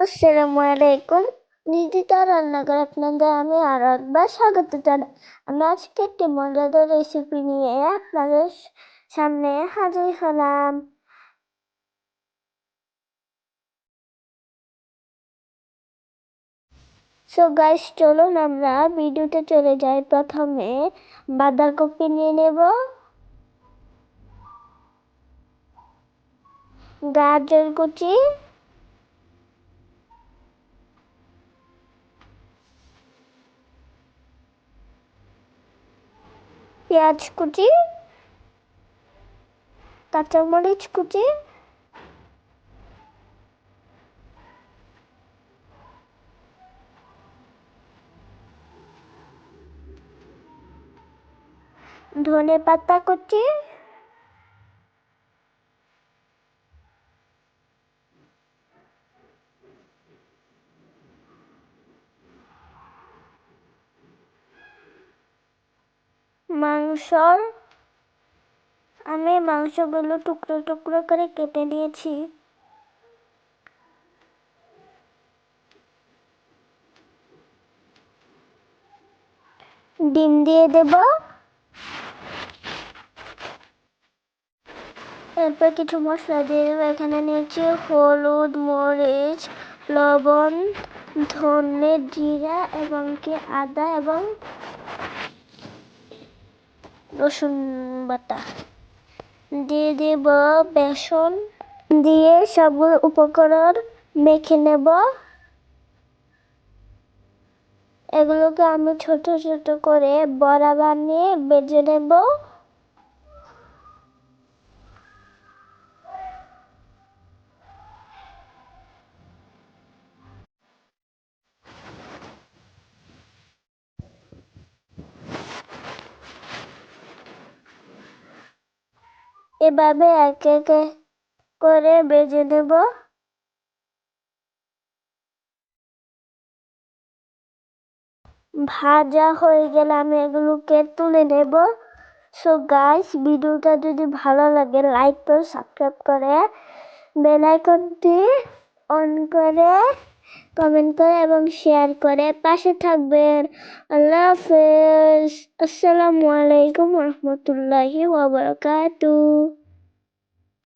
আসসালামু আলাইকুম রান্নাঘর আপনাদের আমি আরও একবার স্বাগত জানাই। আমি আজকে একটি মজাদার রেসিপি নিয়ে আপনাদের সামনে হাজির হলাম। সো গাইস চলুন আমরা ভিডিওতে চলে যাই। প্রথমে বাঁধাকপি নিয়ে নেব। গাজর কুচি। পেঁয়াজ কুচি কাঁচামরিচ কুচি ধনে পাতা কুচি মাংসর, আমি মাংসগুলো টুকরো টুকরো করে কেটে নিয়েছি। ডিম দিয়ে দেব। এরপর কিছু মশলা দিয়ে দেবো। এখানে নিয়েছি হলুদ, মরিচ, লবণ, ধনে, জিরা এবং কি, আদা এবং রসুন বাটা। দিয়ে দেব বেসন। দিয়ে সবগুলো উপকরণ মেখে নেব। এগুলোকে আমি ছোট ছোট করে বড়া বানিয়ে বেজে নেব। এভাবে এক এক করে বেজে নেব। ভাজা হয়ে গেলে আমি এগুলোকে তুলে নেব। সো গাইস ভিডিওটা যদি ভালো লাগে লাইক করে সাবস্ক্রাইব করে বেল আইকনটি অন করে কমেন্ট করে এবং শেয়ার করে। পাশে থাকবেন। আল্লাহ হাফেজ। আসসালামু আলাইকুম রহমতুল্লাহি ওয়া বারাকাতুহু।